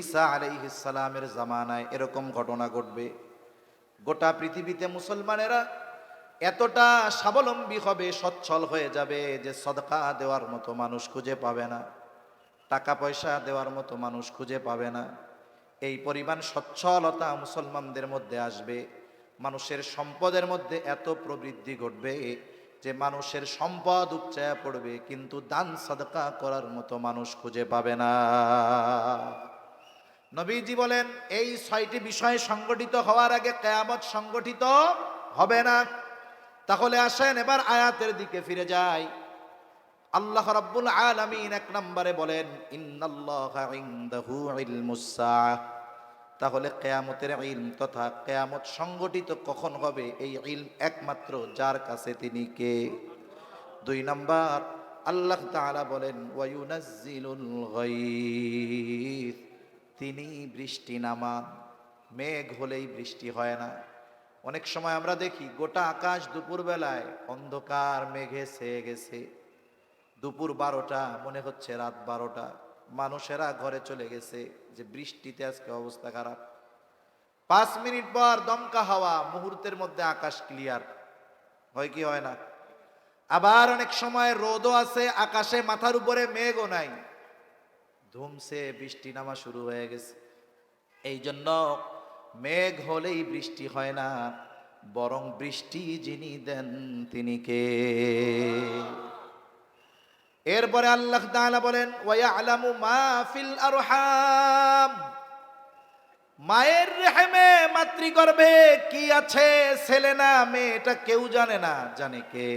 ঈসা আলাইহিসালামের জামানায় এরকম ঘটনা ঘটবে। গোটা পৃথিবীতে মুসলমানেরা এতটা স্বাবলম্বী হবে, সচ্ছল হয়ে যাবে যে সদকা দেওয়ার মতো মানুষ খুঁজে পাবে না, টাকা পয়সা দেওয়ার মতো মানুষ খুঁজে পাবে না। এই পরিমাণ সচ্ছলতা মুসলমানদের মধ্যে আসবে, মানুষের সম্পদের মধ্যে এত প্রবৃদ্ধি ঘটবে যে মানুষের সম্পদ উপচায়া পড়বে, কিন্তু দান সদকা করার মতো মানুষ খুঁজে পাবে না। নবীজি বলেন, এই ছয়টি বিষয় সংগঠিত হওয়ার আগে কেয়ামত সংগঠিত হবে না। তাহলে আসেন, এবার আয়াতের দিকে ফিরে যাই। আল্লাহ রাব্বুল আলামিন এক নম্বরে বলেন তাহলে কেয়ামতের ইলম তথা কেয়ামত সংগঠিত কখন হবে? এই ইলম একমাত্র যার কাছে তিনি কে? দুই নম্বর, আল্লাহ তাআলা বলেন ওয়ায়ুনাজ্জিলুল গায়থ তিনি বৃষ্টি নামান মেঘ হলেই বৃষ্টি হয় না। অনেক সময় আমরা দেখি, গোটা আকাশ দুপুরবেলায় অন্ধকার মেঘে ছেয়ে গেছে। দুপুর বারোটা, মনে হচ্ছে রাত বারোটা। মানুষেরা ঘরে চলে গেছে যে বৃষ্টিতে আজকে অবস্থা খারাপ। পাঁচ মিনিট পর দমকা হাওয়া, মুহূর্তের মধ্যে আকাশ ক্লিয়ার হয় কি হয় না? আবার অনেক সময় রোদও আছে, আকাশে মাথার উপরে মেঘও নাই। ধুমসে বৃষ্টি নামা শুরু হয়ে গেছে। এই জন্য মেঘ হলেই বৃষ্টি হয় না, বরং বৃষ্টি যিনি দেন তিনি কে? এরপরে আল্লাহ তাআলা বলেন ওয়া আলামু মা ফিল আরহাম। মায়ের রেহেমে মাতৃগর্ভে কি আছে ছেলে না মেয়ে এটা কেউ জানে না, জানে কে?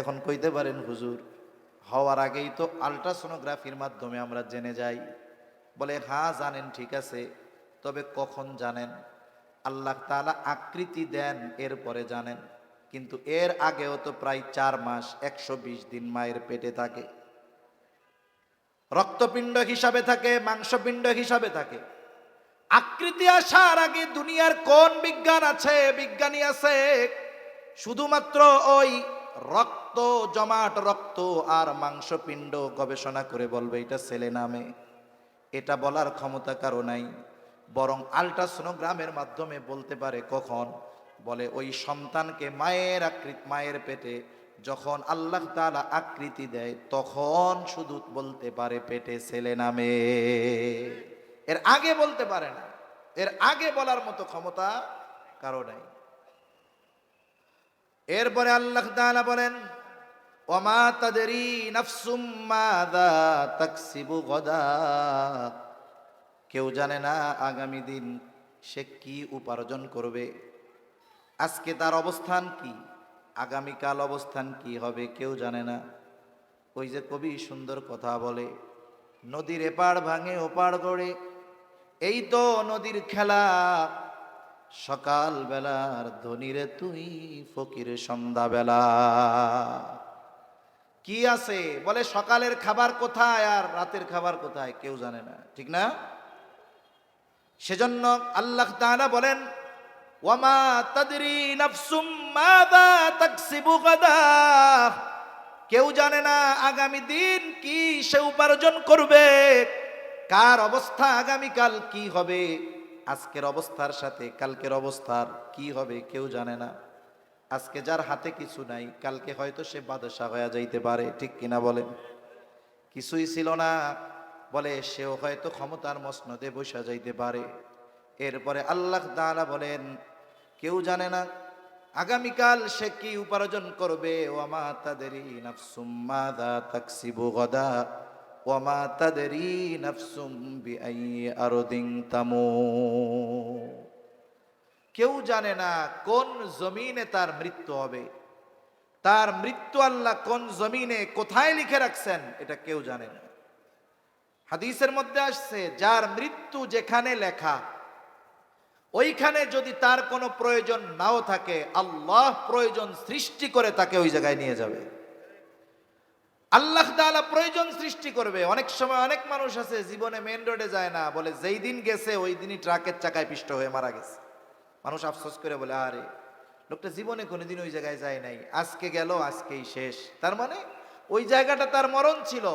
এখন কইতে পারেন হুজুর হওয়ার আগেই তো আলট্রাসোনোগ্রাফির মাধ্যমে আমরা জেনে যাই। বলে হ্যাঁ জানেন, ঠিক আছে। তবে কখন জানেন? আল্লাহ তাআলা আকৃতি দেন, এরপরে জানেন। কিন্তু এর আগেও তো প্রায় চার মাস, একশো বিশ দিন মায়ের পেটে থাকে। রক্তপিণ্ড হিসাবে থাকে, মাংসপিণ্ড হিসাবে থাকে। আকৃতি আসার আগে দুনিয়ার কোন বিজ্ঞান আছে? বিজ্ঞানী আছে, শুধুমাত্র ওই রক্ত, জমাট রক্ত আর মাংসপিণ্ড গবেষণা করে বলবে, এটা ছেলে নামে এটা বলার ক্ষমতা কারও নাই। বরং আলট্রাসোনোগ্রামের মাধ্যমে বলতে পারে কখন? বলে, ওই সন্তানকে মায়ের আকৃতি, মায়ের পেটে যখন আল্লাহ তালা আকৃতি দেয়, তখন শুধু বলতে পারে পেটে ছেলে নামে এর আগে বলতে পারে না। এর আগে বলার মতো ক্ষমতা কারও নাই। এরপরে আল্লাহ তাআলা বলেন, ওমা তাদেরি নাফসুম মাদা তাকসিবু গদা? কেউ জানে না আগামী দিন সে কি উপার্জন করবে। আজকে তার অবস্থান কি? আগামীকাল অবস্থান কি হবে কেউ জানে না। ওই যে কবি সুন্দর কথা বলে, নদীর এপার ভাঙে ওপার গড়ে। এই তো নদীর খেলা সকাল বেলার ধনীরে তুই ফকির সন্ধ্যাবেলা। কি আছে? বলে সকালের খাবার কোথায় আর রাতের খাবার কোথায়? কেউ জানে না। ঠিক না? সেজন্য আল্লাহ তাআলা বলেন, ওয়ামা তাদরি নাফসুম মাদা তাকসিবু গাদা। কেউ জানে না আগামী দিন কি সে উপার্জন করবে, কার অবস্থা আগামীকাল কি হবে। আজকের অবস্থার সাথে কালকের অবস্থার কি হবে কেউ জানে না। আজকে যার হাতে কিছু নাই, কালকে হয়তো সে বাদশাহ হয়ে যাইতে পারে, ঠিক কিনা বলেন? কিছুই ছিল না, বলে সেও হয়তো ক্ষমতার মসনদে বসা যাইতে পারে। এরপরে আল্লাহ তাআলা বলেন, কেউ জানে না, আগামীকাল সে কি উপার্জন করবে? ওয়ামা তাদেরি নাফসুম, মাদা তাকসিবু গদা। কেউ জানে না কোন জমিনে তার মৃত্যু হবে। তার মৃত্যু আল্লাহ কোন জমিনে কোথায় লিখে রাখছেন, এটা কেউ জানে না। হাদিসের মধ্যে আসছে, যার মৃত্যু যেখানে লেখা, ওইখানে যদি তার কোনো প্রয়োজন নাও থাকে, আল্লাহ প্রয়োজন সৃষ্টি করে তাকে ওই জায়গায় নিয়ে যাবে। আল্লাহ তাআলা প্রয়োজন সৃষ্টি করবে। অনেক সময় অনেক মানুষ আছে, জীবনে মেন রোডে যায় না, বলে যেই দিন গেছে, ওই দিনই ট্রাকের চাকায় পিষ্ট হয়ে মারা গেছে। মানুষ আফসোস করে বলে, আরে, লোকটা জীবনে কোনোদিন ওই জায়গায় যায় নাই। আজকে গেল, আজকেই শেষ। তার মানে ওই জায়গাটা তার মরণ ছিল।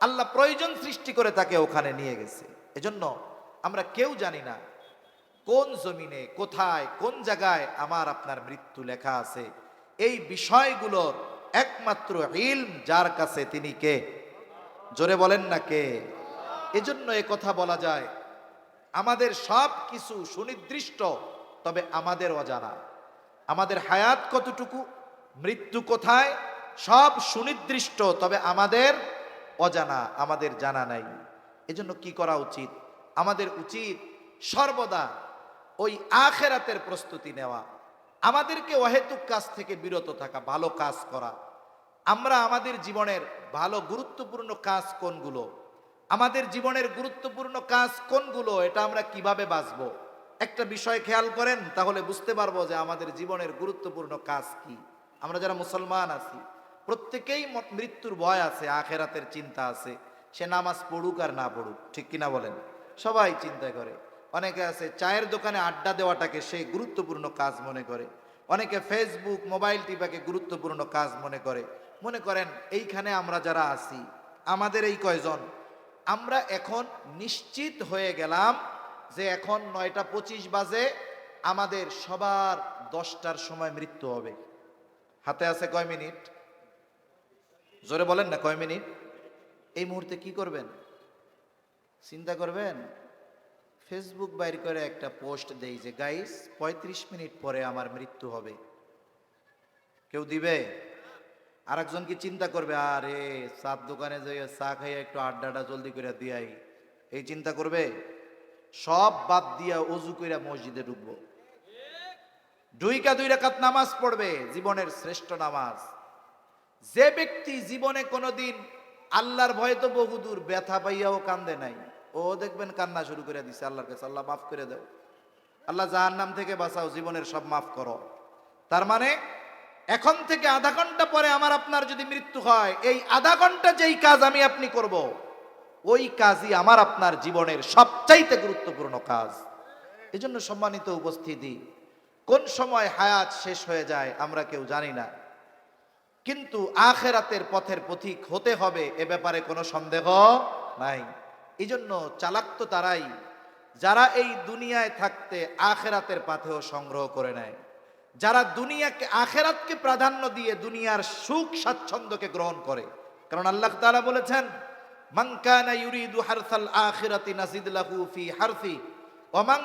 আল্লাহ প্রয়োজন সৃষ্টি করে তাকে ওখানে নিয়ে গেছে। এজন্য আমরা কেউ জানি না কোন জমিনে, কোথায়, কোন জায়গায় আমার আপনার মৃত্যু লেখা আছে। এই বিষয়গুলোর একমাত্র ইলম যার কাছে তিনি কে? জোরে বলেন না কে? এজন্য এ কথা বলা যায়, আমাদের সব কিছু সুনির্দিষ্ট, তবে আমাদের অজানা। আমাদের হায়াত কতটুকু? মৃত্যু কোথায়? সব সুনির্দিষ্ট, তবে আমাদের অজানা, আমাদের জানা নাই। এজন্য কি করা উচিত? আমাদের উচিত সর্বদা ওই আখেরাতের প্রস্তুতি নেওয়া। আমাদেরকে অহেতুক কাজ থেকে বিরত থাকা, ভালো কাজ করা। আমরা আমাদের জীবনের ভালো, গুরুত্বপূর্ণ কাজ কোনগুলো? আমাদের জীবনের গুরুত্বপূর্ণ কাজ কোনগুলো? এটা আমরা কীভাবে বাঁচব? একটা বিষয় খেয়াল করেন, তাহলে বুঝতে পারব যে আমাদের জীবনের গুরুত্বপূর্ণ কাজ কি। আমরা যারা মুসলমান আছি, প্রত্যেকেই মৃত্যুর ভয় আছে, আখেরাতের চিন্তা আছে। সে নামাজ পড়ুক আর না পড়ুক, ঠিক কিনা বলেন? সবাই চিন্তা করে। অনেকে আছে, চায়ের দোকানে আড্ডা দেওয়াটাকে সেই গুরুত্বপূর্ণ কাজ মনে করে। অনেকে ফেসবুক মোবাইল টিপাকে গুরুত্বপূর্ণ কাজ মনে করে। মনে করেন, এইখানে আমরা যারা আছি, আমাদের এই কয়জন, আমরা এখন নিশ্চিত হয়ে গেলাম যে এখন নয়টা পঁচিশ বাজে, আমাদের সবার দশটার সময় মৃত্যু হবে। হাতে আছে কয় মিনিট? জোরে বলেন না, কয় মিনিট? এই মুহূর্তে কি করবেন? চিন্তা করবেন? ফেসবুক বাইর করে একটা পোস্ট দেই যে, গাইস, পঁয়ত্রিশ মিনিট পরে আমার মৃত্যু হবে। কেউ দিবে? আর একজন কি চিন্তা করবে, আরে চার দোকানে যাই চা খাইয়া একটু আড্ডাটা জলদি করে দিয়াই। এই চিন্তা করবে? সব বাদ দিয়া অজু কইরা মসজিদে ঢুকবো। দুইকা দুই রাকাত নামাজ পড়বে, জীবনের শ্রেষ্ঠ নামাজ। যে ব্যক্তি জীবনে কোনোদিন আল্লাহর ভয়ে তো বহুদূর ব্যথা পাইয়াও কান্দে নাই। ও দেখবেন কান্না শুরু করে দিছে আল্লাহর কাছে, আল্লাহ মাফ করে দাও। আল্লাহ যাহার নাম থেকে বাঁচাও, জীবনের সব মাফ করো। তার মানে এখন থেকে আধা ঘণ্টা পরে আমার আপনার যদি মৃত্যু হয়, এই আধা ঘণ্টা যেই কাজ আমি আপনি করব, ওই কাজই আমার আপনার জীবনের সবচাইতে গুরুত্বপূর্ণ কাজ। এজন্য সম্মানিত উপস্থিতি, কোন সময় হায়াত শেষ হয়ে যায় আমরা কেউ জানি না। কিন্তু আখেরাতের পথের পথিক হতে হবে, এ ব্যাপারে কোনো সন্দেহ নাই। এই জন্য চালাক তো তারাই, যারা এই দুনিয়ায় থাকতে আখেরাতের পাথেও সংগ্রহ করে নেয়। যারা দুনিয়াকে, আখেরাতকে প্রাধান্য দিয়ে দুনিয়ার সুখ স্বাচ্ছন্দ্যকে গ্রহণ করে। কারণ আল্লাহ তাআলা বলেছেন, মান কানা ইউরিদু হারসাল আখিরাতি নাজিদ লাহু ফি হারসি মান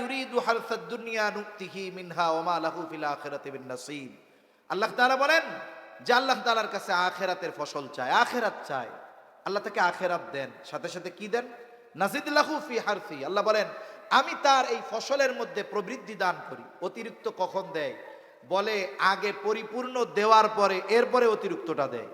ইউরিদু হারসাদ দুনিয়া নুক্তিহি মিনহা ওয়া মা লাহু ফিল আখিরাতি বিন নাসিব। আল্লাহ তাআলা বলেন, যে আল্লাহ তাআলার কাছে আখেরাতের ফসল চায়, আখেরাত চায়। আল্লাহ তাকে আখেরাত দেন। সাথে সাথে কি দেন? নাজিদ ফি হারফি। আল্লাহ বলেন, আমি তার এই ফসলের মধ্যে প্রবৃদ্ধি দান করি। অতিরিক্ত কখন দেয়? বলে, আগে পরিপূর্ণ দেওয়ার পরে, এরপরে অতিরিক্তটা দেয়।